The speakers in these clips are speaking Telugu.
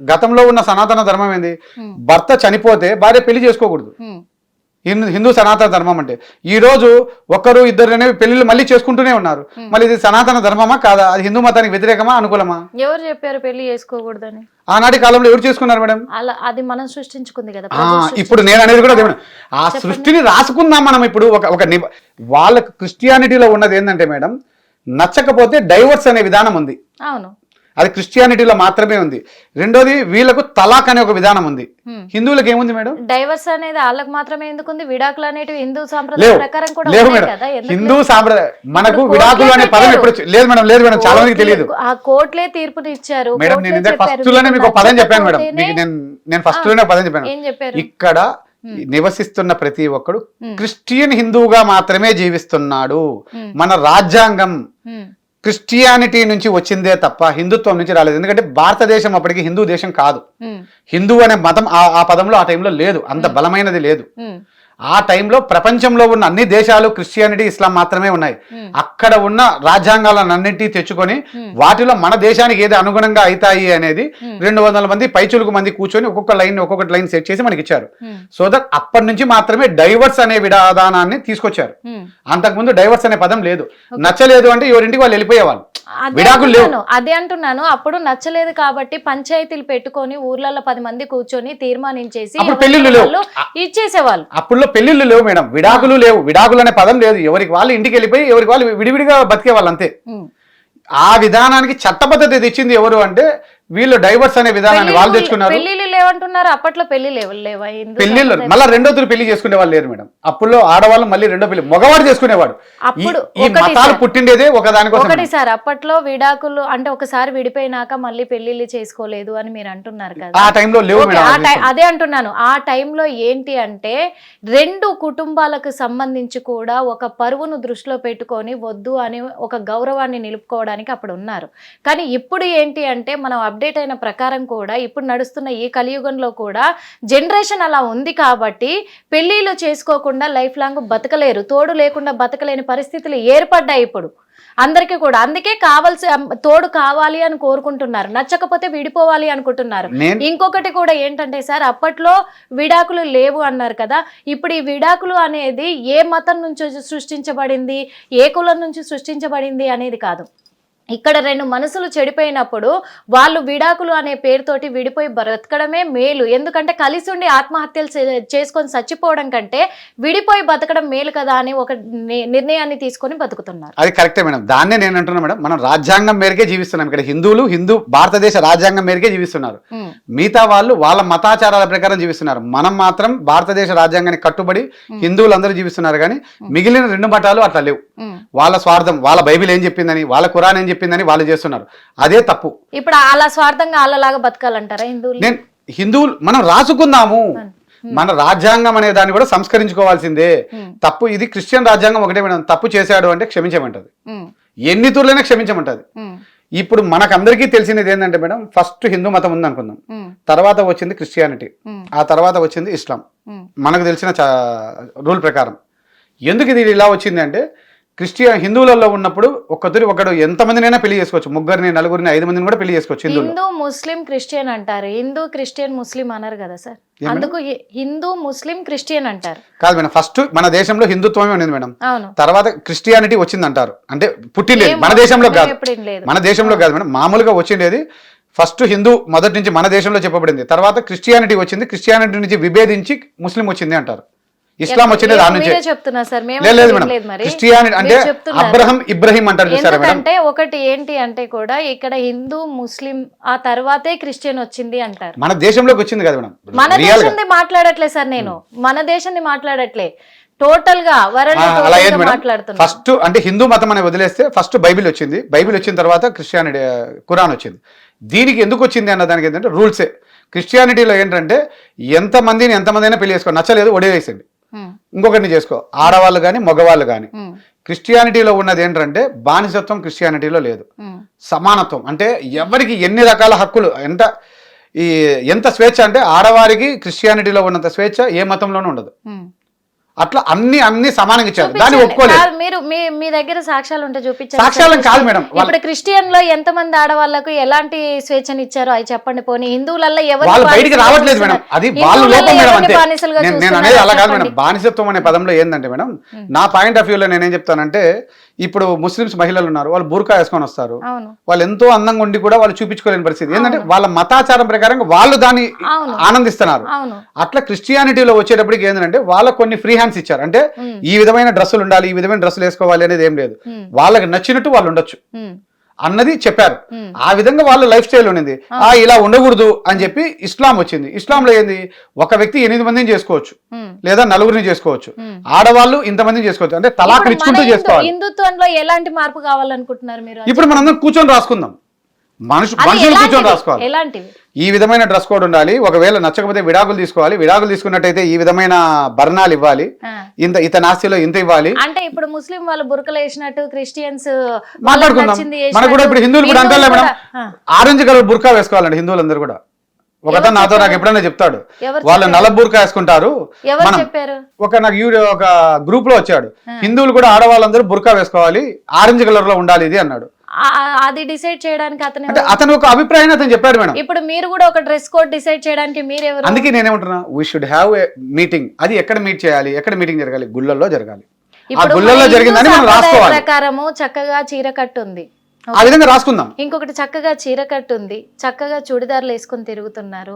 గతంలో ఉన్న సనాతన ధర్మం ఏంది? భర్త చనిపోతే భార్య పెళ్ళి చేసుకోకూడదు. హిందూ సనాతన ధర్మం అంటే ఈ రోజు ఒక్కరు ఇద్దరు అనేవి పెళ్ళిళ్ళు మళ్ళీ చేసుకుంటూనే ఉన్నారు. మళ్ళీ ఇది సనాతన ధర్మమా కాదా? అది హిందూ మతానికి వ్యతిరేకమా అనుకూలమా? ఎవరు చెప్పారు పెళ్ళి చేసుకోకూడదని? ఆనాటి కాలంలో ఎవరు చేసుకున్నారు మేడం? అలా అది మనం సృష్టించుకుంది కదా ఇప్పుడు నేను అనేది కూడా అదే. ఆ సృష్టిని రాసుకుందాం మనం ఇప్పుడు ఒక ఒక వాళ్ళకు క్రిస్టియానిటీలో ఉన్నది ఏంటంటే మేడం నచ్చకపోతే డైవర్స్ అనే విధానం ఉంది. అవును. అది క్రిస్టియానిటీలో మాత్రమే ఉంది. రెండోది వీళ్ళకు తలాక్ అనే ఒక విధానం ఉంది. హిందువులకు ఏముంది మేడం? డైవర్స్ అనేది వాళ్ళకి మాత్రమే ఎందుకుంది? విడాకులు అనేటివి హిందూ సాంప్రదాయ ప్రకారం కూడా లేవు మేడం. ఎందుకు హిందూ? సాంప్రదాయ మనకు విడాకులు అనే పదం. ఎప్పుడు లేదు మేడం లేదు మేడం చాలా మందికి తెలియదు ఆ కోర్టులే తీర్పుని ఇచ్చారు మేడం నేను. ఫస్ట్లోనే మీకు పదం చెప్పాను మేడం. మీకు నేను నేను ఫస్ట్లోనే పదం చెప్పాను. ఇక్కడ నివసిస్తున్న ప్రతి ఒక్కడు. క్రిస్టియన్ హిందువుగా మాత్రమే జీవిస్తున్నాడు. మన రాజ్యాంగం క్రిస్టియానిటీ నుంచి వచ్చిందే తప్ప హిందుత్వం నుంచి రాలేదు. ఎందుకంటే భారతదేశం అప్పటికి హిందూ దేశం కాదు. హిందూ అనే మతం ఆ పదంలో ఆ టైంలో లేదు. అంత బలమైనది లేదు. ఆ టైంలో ప్రపంచంలో ఉన్న అన్ని దేశాలు క్రిస్టియానిటీ ఇస్లాం మాత్రమే ఉన్నాయి. అక్కడ ఉన్న రాజ్యాంగాలను అన్నింటినీ తెచ్చుకొని వాటిలో మన దేశానికి ఏది అనుగుణంగా అవుతాయి అనేది రెండు వందల మంది పైచులకు మంది కూర్చొని ఒక్కొక్క లైన్ ఒక్కొక్క లైన్ సెట్ చేసి మనకి ఇచ్చారు సో దట్ అప్పటి నుంచి మాత్రమే డైవర్స్ అనే విధానాన్ని తీసుకొచ్చారు. అంతకుముందు డైవర్స్ అనే పదం లేదు. నచ్చలేదు అంటే ఎవరింటికి వాళ్ళు వెళ్ళిపోయేవాళ్ళు. అదే అంటున్నాను అదే అంటున్నాను. అప్పుడు నచ్చలేదు కాబట్టి పంచాయతీలు పెట్టుకొని ఊర్లలో పది మంది కూర్చొని తీర్మానించేసి అప్పుడు అప్పుడులో పెళ్ళిళ్ళు లేవు మేడం. విడాకులు లేవు. విడాకులు అనే పదం లేదు. ఎవరికి వాళ్ళు ఇంటికి వెళ్ళిపోయి ఎవరికి వాళ్ళు విడివిడిగా బతికే వాళ్ళు అంతే. ఆ విధానానికి చట్టబద్ధత తెచ్చింది ఎవరు అంటే వీళ్ళు డైవర్స్ అనే విధానాన్ని వాళ్ళు తెచ్చుకున్నారు. లేవంటున్నారు అప్పట్లో పెళ్ళి లేవు పెళ్ళిళ్ళు మళ్ళీ రెండో తూరు పెళ్ళి చేసుకునే వాళ్ళు లేరు మేడం. అప్పుల్లో ఆడవాళ్ళు మళ్ళీ రెండో పెళ్ళి మగవాడు చేసుకునేవాడు. ఈ- అప్పుడు ఈ మతాలు. పుట్టిండేదే ఒక దానికోసం ఒకటి సార్ అప్పట్లో విడాకులు అంటే ఒకసారి విడిపోయినాక మళ్ళీ పెళ్ళిళ్ళు చేసుకోలేదు అని మీరు అంటున్నారు కదా. ఆ టైంలో లేవు. అదే అంటున్నాను. ఆ టైంలో ఏంటి అంటే రెండు కుటుంబాలకు సంబంధించి కూడా ఒక పరువును దృష్టిలో పెట్టుకొని వద్దు అని ఒక గౌరవాన్ని నిలుపుకోవడానికి అప్పుడు ఉన్నారు. కానీ ఇప్పుడు ఏంటి అంటే మనం అప్డేట్ అయిన ప్రకారం కూడా ఇప్పుడు నడుస్తున్న ఈ కలియుగంలో కూడా జనరేషన్ అలా ఉంది కాబట్టి పెళ్ళిళ్ళు చేసుకోకుండా లైఫ్ లాంగ్ బతకలేరు తోడు లేకుండా బతకలేని పరిస్థితులు ఏర్పడ్డాయి ఇప్పుడు. అందరికీ కూడా అందుకే కావాల్సి తోడు కావాలి అని కోరుకుంటున్నారు నచ్చకపోతే విడిపోవాలి అనుకుంటున్నారు. నేను ఇంకొకటి కూడా ఏంటంటే సార్ అప్పట్లో విడాకులు లేవు అన్నారు కదా ఇప్పుడు ఈ విడాకులు అనేది ఏ మతం నుంచి సృష్టించబడింది ఏ కులం నుంచి సృష్టించబడింది అనేది కాదు. ఇక్కడ రెండు మనసులు చెడిపోయినప్పుడు వాళ్ళు విడాకులు అనే పేరుతోటి విడిపోయి బ్రతకడమే మేలు. ఎందుకంటే కలిసి ఉండి ఆత్మహత్యలు చేసుకొని చచ్చిపోవడం కంటే విడిపోయి బతకడం మేలు కదా అని ఒక నిర్ణయాన్ని తీసుకొని బతుకుతున్నారు అది కరెక్టే మేడం. దాన్నే నేను అంటున్నా మేడం. మనం రాజ్యాంగం మేరకే జీవిస్తున్నాం ఇక్కడ. హిందువులు హిందూ భారతదేశ రాజ్యాంగం మేరకే జీవిస్తున్నారు. మిగతా వాళ్ళు వాళ్ళ మతాచారాల ప్రకారం జీవిస్తున్నారు. మనం మాత్రం భారతదేశ రాజ్యాంగానికి కట్టుబడి హిందువులు అందరూ జీవిస్తున్నారు కానీ మిగిలిన రెండు మతాలు అట్లా లేవు. వాళ్ళ స్వార్థం వాళ్ళ బైబిల్ ఏం చెప్పిందని వాళ్ళ ఖురాన్ ఏం చెప్పిందని వాళ్ళు చేస్తున్నారు. అదే తప్పు. ఇప్పుడు అలా స్వార్థంగా వాళ్ళలాగా బతకాలంటారా హిందువులు? నేను హిందువులు మనం రాసుకుందాము మన రాజ్యాంగం అనే దాన్ని కూడా సంస్కరించుకోవాల్సిందే. తప్పు ఇది క్రిస్టియన్ రాజ్యాంగం ఒకటే మేడం. తప్పు చేశాడు అంటే క్షమించమంటది. ఎన్ని తూర్లైనా క్షమించమంటది. ఇప్పుడు మనకందరికీ తెలిసినది ఏంటంటే మేడం ఫస్ట్ హిందూ మతం ఉంది అనుకుందాం తర్వాత వచ్చింది క్రిస్టియానిటీ. ఆ తర్వాత వచ్చింది ఇస్లాం. మనకు తెలిసిన రూల్ ప్రకారం. ఎందుకు ఇది ఇలా వచ్చింది అంటే క్రిస్టియన్ హిందువులలో ఉన్నప్పుడు ఒక్కతూరి ఒకడు ఎంతమందినైనా పెళ్ళి చేసుకోవచ్చు. ముగ్గురిని నలుగురిని ఐదు మందిని కూడా పెళ్ళి చేసుకోవచ్చు హిందూ ముస్లిం క్రిస్టియన్ అంటారు. హిందూ క్రిస్టియన్ ముస్లిం అనరు కదా సార్? అందుకు హిందూ ముస్లిం క్రిస్టియన్ అంటారు. కాదు మేడం ఫస్ట్ మన దేశంలో హిందుత్వమే ఉన్నది మేడం. తర్వాత క్రిస్టియానిటీ వచ్చింది అంటారు అంటే పుట్టిండేది. మన దేశంలో కాదు. మన దేశంలో కాదు మేడం. మామూలుగా వచ్చిండేది ఫస్ట్ హిందూ మొదటి నుంచి మన దేశంలో చెప్పబడింది. తర్వాత క్రిస్టియానిటీ వచ్చింది. క్రిస్టియానిటీ నుంచి విభేదించి ముస్లిం వచ్చింది అంటారు. ఇస్లాం వచ్చింది దాని నుంచే. చెప్తున్నా సార్ మేము లేదు మేడం. క్రిస్టియానిటీ అంటే. అబ్రహం ఇబ్రహీం అంటారు చూసారా మేడం? ఎందుకంటే ఒకటి ఏంటి అంటే కూడా ఇక్కడ హిందూ ముస్లిం ఆ తర్వాతే క్రిస్టియన్ వచ్చింది అంటారు. మన దేశంలోకి వచ్చింది కదా మేడం. మన దేశంది మాట్లాడట్లే సార్ నేను. మన దేశంది మాట్లాడట్లే. టోటల్గా మాట్లాడుతున్నా. ఫస్ట్ అంటే హిందూ మతం అని వదిలేస్తే ఫస్ట్ బైబిల్ వచ్చింది. బైబిల్ వచ్చిన తర్వాత క్రిస్టియానిటీ ఆ, ఖురాన్ వచ్చింది. దీనికి ఎందుకు వచ్చింది అన్న దానికి ఏంటంటే రూల్సే. క్రిస్టియానిటీలో ఏంటంటే ఎంతమందిని ఎంతమంది పెళ్ళి చేసుకో నచ్చలేదు ఉమ్, ఇంకొకరిని చేసుకో. ఆడవాళ్ళు కానీ మగవాళ్ళు కానీ క్రిస్టియానిటీలో ఉన్నది ఏంటంటే బానిసత్వం క్రిస్టియానిటీలో లేదు. సమానత్వం. అంటే ఎవరికి ఎన్ని రకాల హక్కులు ఎంత ఈ ఎంత స్వేచ్ఛ అంటే ఆడవారికి క్రిస్టియానిటీలో ఉన్నంత స్వేచ్ఛ ఏ మతంలోనూ ఉండదు. అట్లా అన్ని అన్ని సమానంగా ఇచ్చారు. దాన్ని. ఒప్పుకోలేదు. మీరు మీ మీ దగ్గర సాక్ష్యాలు ఉంటే చూపించండి. సాక్ష్యాలను కాదు మేడం. వాళ్ళ- ఇప్పుడు క్రిస్టియన్లో ఎంత మంది ఆడవాళ్ళకు ఎలాంటి స్వేచ్ఛని ఇచ్చారో అవి చెప్పండి పోనీ. హిందువులలో ఎవరు వాళ్ళు బయటికి రావట్లేదు మేడం. అది వాళ్ళ లోపం మేడం అంతే. నేను అనేది అలా కాదు మేడం. బానిసత్వం అనే పదంలో ఏంటంటే మేడం నా పాయింట్ ఆఫ్ వ్యూలో నేనేం చెప్తానంటే ఇప్పుడు ముస్లిమ్స్ మహిళలు ఉన్నారు వాళ్ళు బూర్కా వేసుకొని వస్తారు. వాళ్ళు ఎంతో అందంగా ఉండి కూడా వాళ్ళు చూపించుకోలేని పరిస్థితి. ఏంటంటే వాళ్ళ మతాచారం ప్రకారం వాళ్ళు దాన్ని. ఆనందిస్తున్నారు. అట్లా క్రిస్టియానిటీలో వచ్చేటప్పటికి ఏంటంటే వాళ్ళకు కొన్ని ఫ్రీ హ్యాండ్స్ ఇచ్చారు. అంటే. ఈ విధమైన డ్రెస్సులు ఉండాలి ఈ విధమైన డ్రెస్సులు వేసుకోవాలి అనేది ఏం లేదు. వాళ్ళకి నచ్చినట్టు వాళ్ళు ఉండొచ్చు. అన్నది చెప్పారు. ఆ విధంగా వాళ్ళ లైఫ్ స్టైల్ ఉండింది. ఆ. ఇలా ఉండకూడదు అని చెప్పి ఇస్లాం వచ్చింది. ఇస్లాంలో ఏంది? ఒక వ్యక్తి ఎనిమిది మందిని చేసుకోవచ్చు. లేదా నలుగురిని చేసుకోవచ్చు. ఆడవాళ్ళు ఇంతమందిని చేసుకోవచ్చు. అంటే మన ఇచ్చుకుంటూ చేసుకోవాలి. హిందుత్వంలో ఎలాంటి మార్పు కావాలనుకుంటున్నారు మీరు? ఇప్పుడు మనందరం కూర్చొని రాసుకుందాం. మనుషు మనుషులు కూర్చొని? రాసుకోవాలి. ఎలాంటివి ఈ విధమైన డ్రెస్ కోడ్ ఉండాలి. ఒకవేళ నచ్చకపోతే విడాకులు తీసుకోవాలి. విడాకులు తీసుకున్నట్టయితే ఈ విధమైన భరణాలు ఇవ్వాలి. ఇంత ఇతని ఆస్తిలో ఇంత ఇవ్వాలి. అంటే ఇప్పుడు ముస్లిం వాళ్ళు బురకలు వేసినట్టు క్రిస్టియన్స్ మాట్లాడుకుందాం మనకు కూడా ఇప్పుడు హిందువులు కూడా అంటారులే మేడం. ఆరెంజ్ కలర్ బుర్కా వేసుకోవాలండి హిందువులందరూ కూడా. ఒకతను నాతో నాకు ఎప్పుడైనా చెప్తాడు. వాళ్ళు నల్ల బుర్కా వేసుకుంటారు. ఒక నాకు ఒక గ్రూప్లో వచ్చాడు. హిందువులు కూడా ఆడవాళ్ళందరూ బుర్కా వేసుకోవాలి. ఆరెంజ్ కలర్లో ఉండాలి ఇది అన్నాడు. అది డిసైడ్ చేయడానికి అతను అతను ఒక అభిప్రాయాన్ని అతను చెప్పాడు మేడం. ఇప్పుడు మీరు కూడా ఒక డ్రెస్ కోడ్ డిసైడ్ చేయడానికి మీరు ఎవరు అందుకే నేనేమంటున్నా we should have a meeting అది ఎక్కడ మీట్ చేయాలి? ఎక్కడ మీటింగ్ జరగాలి? గుళ్ళల్లో జరగాలి. ఆ ఇప్పుడు గుళ్ళల్లో జరిగిందని మనం రాసుకోవాలి. ప్రకారము చక్కగా చీర కట్టు ఉంది ఆ విధంగా రాసుకుందాం. ఇంకొకటి చక్కగా చీర కట్టు ఉంది. చక్కగా చుడిదార్లు వేసుకుని తిరుగుతున్నారు.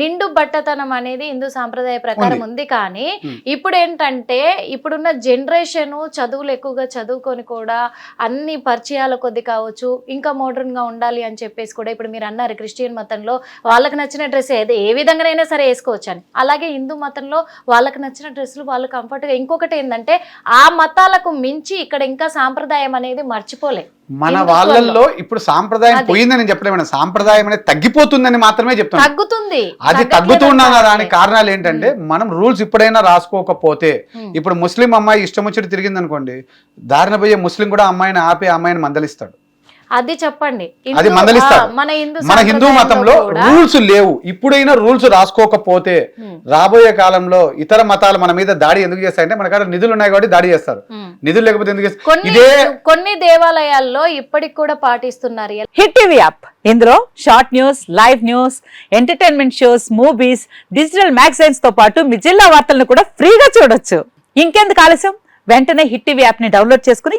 నిండు బట్టతనం అనేది హిందూ సాంప్రదాయ ప్రకారం ఉంది. కానీ ఇప్పుడు ఏంటంటే ఇప్పుడున్న జనరేషన్ చదువులు ఎక్కువగా చదువుకొని కూడా అన్ని పరిచయాల కొద్ది కావచ్చు ఇంకా మోడర్న్గా ఉండాలి అని చెప్పేసి కూడా ఇప్పుడు మీరు అన్నారు క్రిస్టియన్ మతంలో వాళ్ళకి నచ్చిన డ్రెస్ ఏది ఏ విధంగానైనా సరే వేసుకోవచ్చు అని అలాగే హిందూ మతంలో వాళ్ళకి నచ్చిన డ్రెస్సులు వాళ్ళు comfort గా ఇంకొకటి ఏంటంటే ఆ మతాలకు మించి ఇక్కడ ఇంకా సాంప్రదాయం అనేది మర్చిపోలే. మన హిందుత్వంలో. వాళ్ళల్లో ఇప్పుడు సాంప్రదాయం పోయిందని చెప్పలేము. సాంప్రదాయం అనేది తగ్గిపోతుందని మాత్రమే చెప్తాను తగ్గుతుంది అది తగ్గట్లేదు తగ్గుతూ ఉన్న అంటారు. దానికి కారణాలు ఏంటంటే మనం రూల్స్ ఇప్పుడైనా రాసుకోకపోతే. ఇప్పుడు ముస్లిం అమ్మాయి ఇష్టం వచ్చినట్టు తిరిగింది అనుకోండి దారిన పోయే ముస్లిం కూడా అమ్మాయిని ఆపి అమ్మాయిని మందలిస్తాడు అది చెప్పండి. అది మన హిందూ మన హిందూ సాంప్రదాయంలో మతంలో రూల్స్ లేవు. ఇప్పుడైనా రూల్స్ రాసుకోకపోతే. రాబోయే కాలంలో ఇతర మతాలు మన మీద దాడి ఎందుకు చేస్తాయంటే మన కాడ నిధులు ఉన్నాయి కాబట్టి దాడి చేస్తారు. నిధులు లేకపోతే ఎందుకు చేస్తారు? కొన్ని ఇదే కొన్ని దేవాలయాల్లో ఇప్పటికి కూడా పాటిస్తున్నారు. Hit TV app. ఇందులో short news live news entertainment shows movies digital మ్యాగజైన్స్తో పాటు మీ జిల్లా వార్తలను కూడా ఫ్రీగా చూడొచ్చు. ఇంకెందుకు ఆలస్యం? వెంటనే హిట్ టీవీ యాప్ని డౌన్లోడ్ చేసుకుని